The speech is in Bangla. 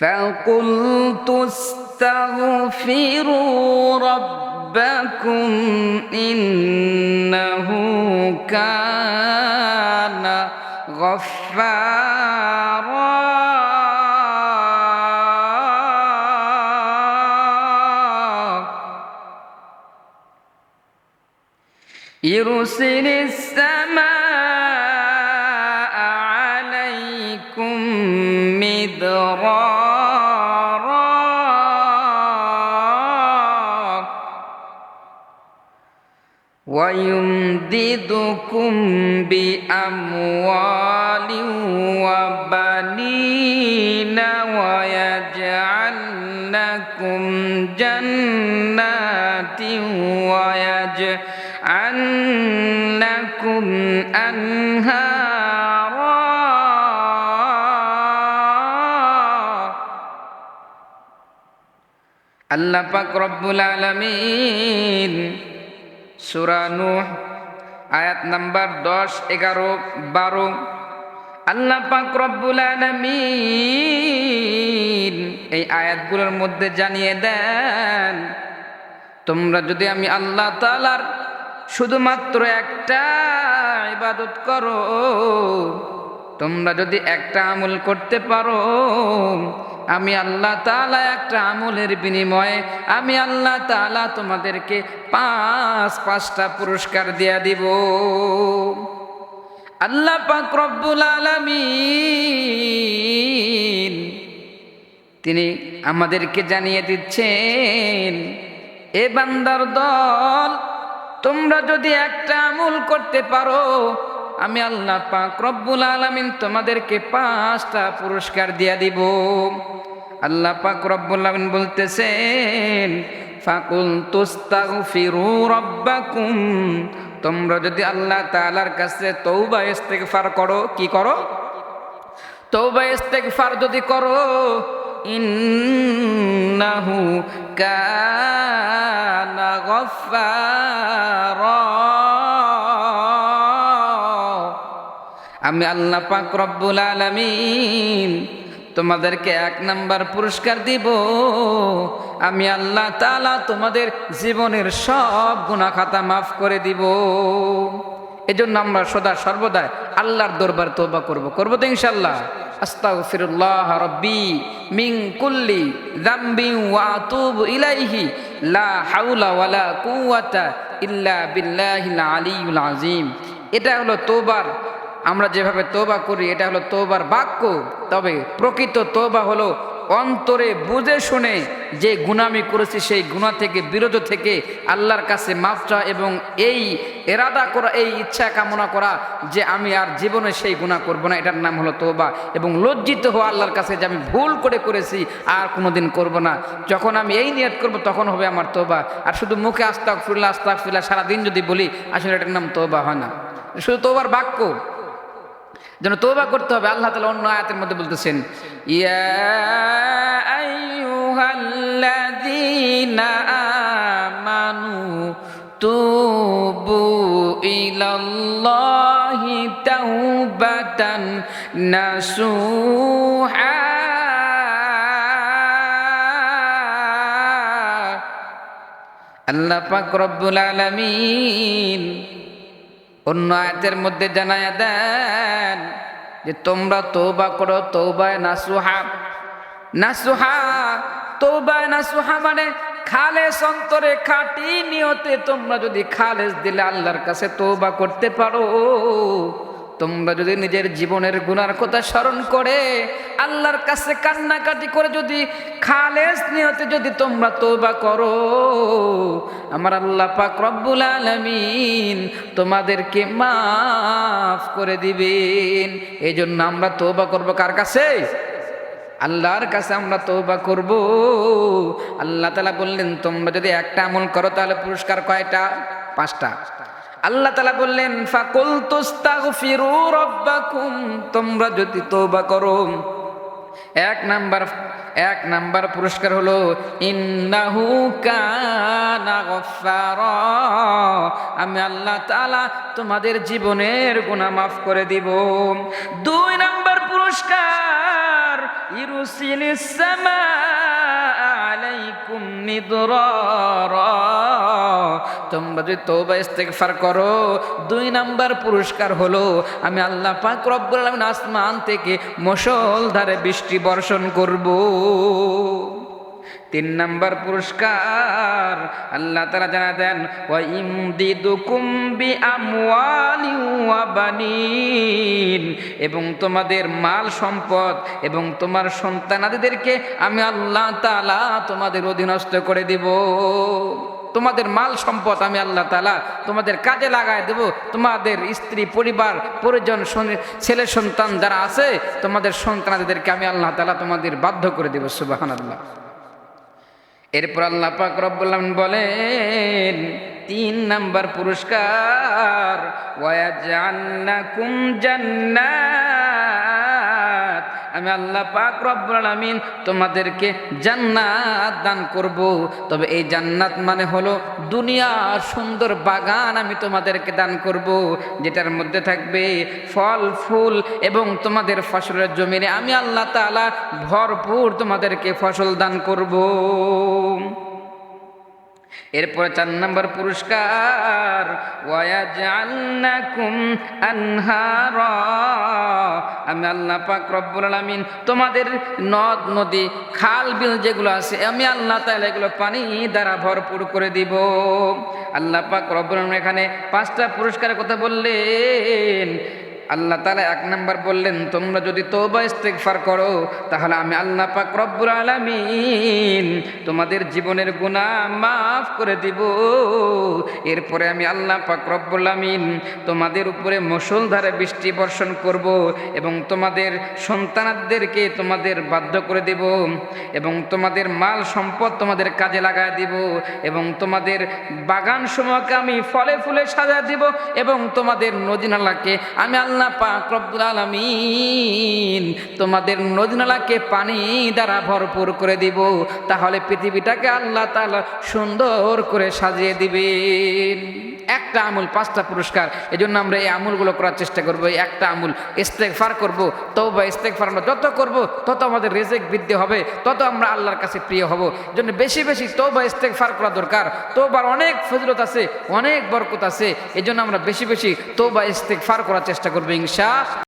فقلت استغفروا ربكم إنه كان غفارا يرسل السماء عليكم مدرارا ويمددكم بأموال وبنين ويجعل لكم جنات ويجعل لكم أنهارا আল্লাহ পাক রব্বুল আলমিন সুরা নূহ, আয়াত নাম্বার দশ, এগারো, বারো। আল্লাহ পাক রব্বুল এই আয়াতগুলোর মধ্যে জানিয়ে দেন, তোমরা যদি আমি আল্লাহ তালার শুধুমাত্র একটা ইবাদত করো, তোমরা যদি একটা আমল করতে পারো আমি আল্লাহ তালা একটা আমলের বিনিময়ে আমি আল্লাহ তালা তোমাদেরকে পাঁচ, পাঁচটা পুরস্কার দিয়া দিব। আল্লাহ পাক রব্বুল আলামিন তিনি আমাদেরকে জানিয়ে দিচ্ছেন, এ বান্দার দল, তোমরা যদি একটা আমল করতে পারো আমি আল্লাহ পাক রব্বুল আলামিন তোমাদেরকে পাঁচটা পুরস্কার দিয়া দিব। আল্লাহ পাক রব্বুল আলামিন বলতেছেন ফাকুল তুস্তাগফিরু রাব্বাকুম। তোমরা যদি আল্লাহ তাআলার কাছে তৌবা ইস্তেগফার করো, কি করো? তৌবা ইস্তেগফার যদি করো, ইন্নাহু কানা গফফারা। আমি আল্লাহ পাক রব্বুল আলামিন তোমাদেরকে এক নাম্বার পুরস্কার দিব। আমি আল্লাহ তাআলা তোমাদের জীবনের সব গুনাহ খাতা মাফ করে দিব। এজন্য আমরা সদা সর্বদা আল্লাহর দরবার তওবা করব। করব তো ইনশাআল্লাহ। আস্তাগফিরুল্লাহ রব্বি মিন কুল্লি যামবি ওয়া আতুবু ইলাইহি। লা হাওলা ওয়ালা কুওয়াতা ইল্লা বিল্লাহিল আলিয়্যুল আযীম। এটা হলো তোবার আমরা যেভাবে তোবা করি, এটা হলো তোবার বাক্য। তবে প্রকৃত তোবা হলো অন্তরে বুঝে শুনে যে গুনামি করেছি, সেই গুণা থেকে বিরত থেকে আল্লাহর কাছে মাফ চাওয়া এবং এই এরাদা করা, এই ইচ্ছা কামনা করা যে আমি আর জীবনে সেই গুণা করব না, এটার নাম হলো তোবা এবং লজ্জিত হওয়া আল্লাহর কাছে যে আমি ভুল করে করেছি, আর কোনোদিন করব না। যখন আমি এই নিয়ত করব, তখন হবে আমার তোবা আর শুধু মুখে আস্তাক ফুল্লা আস্তাক ফুল্লা সারাদিন যদি বলি, আসলে এটার নাম তোবা হয় না। শুধু তোবার বাক্য। যেন তোবা করতে হবে। আল্লাহ তালা অন্য আয়াতের মধ্যে বলতেছেন আমানু তুবু ইলাল্লাহি তাওবাতান নাসুহা। আল্লাহ পাক রব্বুল আলামিন অন্য আয়াতের মধ্যে জানায়া দেন যে তোমরা তৌবা করো তৌবায় নাসুহা। নাসুহা তৌবায় নাসুহা মানে খালেস অন্তরে খাটি নিয়তে তোমরা যদি খালেস দিলে আল্লাহর কাছে তৌবা করতে পারো। তোমরা যদি নিজের জীবনের গুনার কথা স্মরণ করে, আল্লাহর কাছে কান্নাকাটি করে যদি খালেস নিয়তে যদি তোমরা তৌবা করো। আমার আল্লাহ পাক রব্বুল আলামিন তোমাদেরকে মাফ করে দিবেন। এই জন্য আমরা তৌবা করব কার কাছে? আল্লাহর কাছে আমরা তৌবা করব। আল্লাহ তালা বললেন, তোমরা যদি একটা আমল করো তাহলে পুরস্কার কয়টা? পাঁচটা। আল্লাহ তালা বললেন ফাকুল তুস্তাগফিরু রব্বাকুম, তোমরা যদি তৌবা করো। এক নাম্বার এক নাম্বার পুরস্কার হলো, ইন্নাহু কানা আমি আল্লাহ তালা তোমাদের জীবনের গুনাহ মাফ করে দিব। দুই নাম্বার পুরস্কার, ইরুসিলিস সামা মিদরারা। তোমরা যদি তওবা, ইস্তেগফার করো, দুই নাম্বার পুরস্কার হলো, আমি আল্লাহ পাক রব্বুল আলামিন আসমান থেকে মুষলধারে বৃষ্টি বর্ষণ করব। তিন নাম্বার পুরস্কার। আল্লাহ তারা জানা দেন ওয়া ইমদিদুকুম বি আমওয়ালি বানিন। এবং তোমাদের মাল সম্পদ এবং তোমার সন্তানাদিদেরকে আমি আল্লাহ তালা তোমাদের অধীনস্থ করে দিব। তোমাদের মাল সম্পদ আমি আল্লাহ তালা তোমাদের কাজে লাগায় দেব। তোমাদের স্ত্রী, পরিবার, পরিজন ছেলে, সন্তান যারা আছে, তোমাদের সন্তানাদিদেরকে আমি আল্লাহ তালা তোমাদের বাধ্য করে দেব সুবাহান আল্লাহ এরপর আল্লাহ পাক রব্বুল আলামিন বলেন তিন নাম্বার পুরস্কার ওয়া ওয়াজান্নাকুম জান্নাত। আমি আল্লাহ পাক রব্বুল আমিন তোমাদেরকে জান্নাত দান করব। তবে এই জান্নাত মানে হলো দুনিয়ার সুন্দর বাগান আমি তোমাদেরকে দান করব, যেটার মধ্যে থাকবে ফল, ফুল এবং তোমাদের ফসলের জমিনে আমি আল্লাহ তাআলা ভরপুর তোমাদেরকে ফসল দান করব। এরপরে চার নম্বর পুরস্কার আমি আল্লাহ পাক রব্বুল আলামিন তোমাদের নদ, নদী, খাল, বিল যেগুলো আছে, আমি আল্লাহ তাআলা এগুলো পানি দ্বারা ভরপুর করে দিব। আল্লাহ পাক রব্বুল আলামিন এখানে পাঁচটা পুরস্কারের কথা বললেন। আল্লাহ তালা এক নম্বর বললেন, তোমরা যদি তৌবা ইস্তেগফার করো, তাহলে আমি আল্লাহ পাক রব্বুল আলামিন তোমাদের জীবনের গুণা মাফ করে দিব। এরপরে আমি আল্লাহ পাক রব্বুল আলামিন তোমাদের উপরে মুষলধারে বৃষ্টি বর্ষণ করব এবং তোমাদের সন্তানাদেরকে তোমাদের বাধ্য করে দেব এবং তোমাদের মাল সম্পদ তোমাদের কাজে লাগায় দিব এবং তোমাদের বাগান সমূহকে আমি ফলে ফুলে সাজা দিব এবং তোমাদের নদীনালাকে আমি আল্লাহ পাক রব্বুল আলামিন তোমাদের নদীনালাকে পানি দ্বারা ভরপুর করে দিব। তাহলে পৃথিবীটাকে আল্লাহ তাআলা সুন্দর করে সাজিয়ে দিবেন। একটা আমুল, পাঁচটা পুরস্কার। এই জন্য আমরা এই আমুলগুলো করার চেষ্টা করব, এই একটা আমুল। ইস্তেকফার করব বা ইস্তেকফার আমরা যত করব, তত আমাদের রেজেক বৃদ্ধি হবে, তত আমরা আল্লাহর কাছে প্রিয় হব। জন্য বেশি বেশি তো বা ইস্তেক ফার করা দরকার। তো বা অনেক ফজলত আছে, অনেক বরকত আছে। এই জন্য আমরা বেশি বেশি তো বা ইস্তেক ফার করার চেষ্টা করব, ইনশা